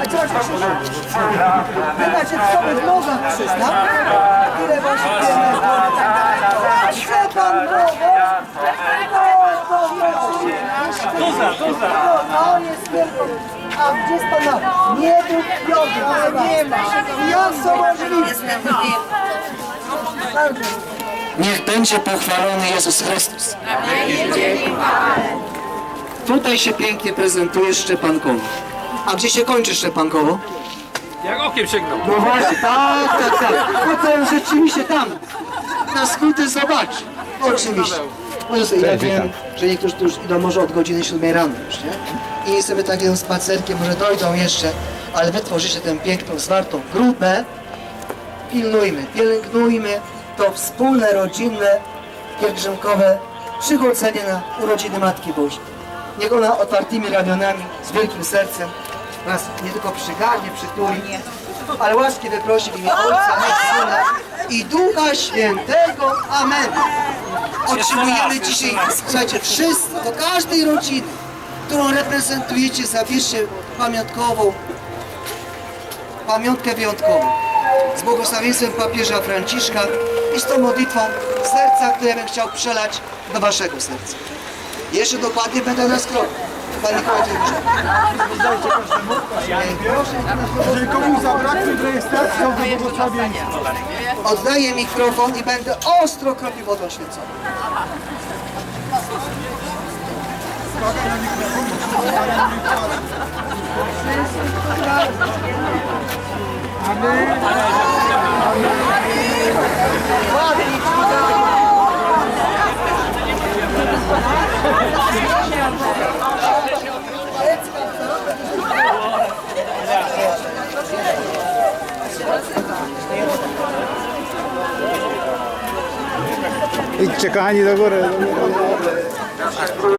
A co w tuza. No, on jest. A gdzie jest? Nie był Piotr, ale nie ma. Jak są możliwe? Niech będzie pochwalony Jezus Chrystus. Tutaj się pięknie prezentuje Szczepankowo. A gdzie się kończy Szczepankowo? Jak okiem sięgnął. No właśnie, tak, tak, tak. No to rzeczywiście tam. Na skróty zobacz. Oczywiście. Sobie, ja wiem, że niektórzy tu już idą może od godziny 7 rano już, nie? I sobie takim spacerkiem może dojdą jeszcze, ale wy tworzycie tę piękną, zwartą grupę. Pilnujmy, pielęgnujmy to wspólne, rodzinne, pielgrzymkowe przychodzenie na urodziny Matki Bożej. Niech ona otwartymi ramionami, z wielkim sercem nas nie tylko przygarnie, przytuli, ale łaski wyprosi w imię Ojca, Syna i Ducha Świętego. Amen. Otrzymujemy dzisiaj, słuchajcie, wszyscy, do każdej rodziny, którą reprezentujecie, zabierzcie pamiątkową, pamiątkę wyjątkową z błogosławieństwem papieża Franciszka i z tą modlitwą serca, które bym chciał przelać do waszego serca. Jeszcze dokładnie będę na skroku. Pan Mikołaj Jeżeli komuś zabraknie w rejestracji, to do błogosławieństwa. Oddaję mikrofon i będę ostro kropił wodą święconą. Idźcie kochani do góry.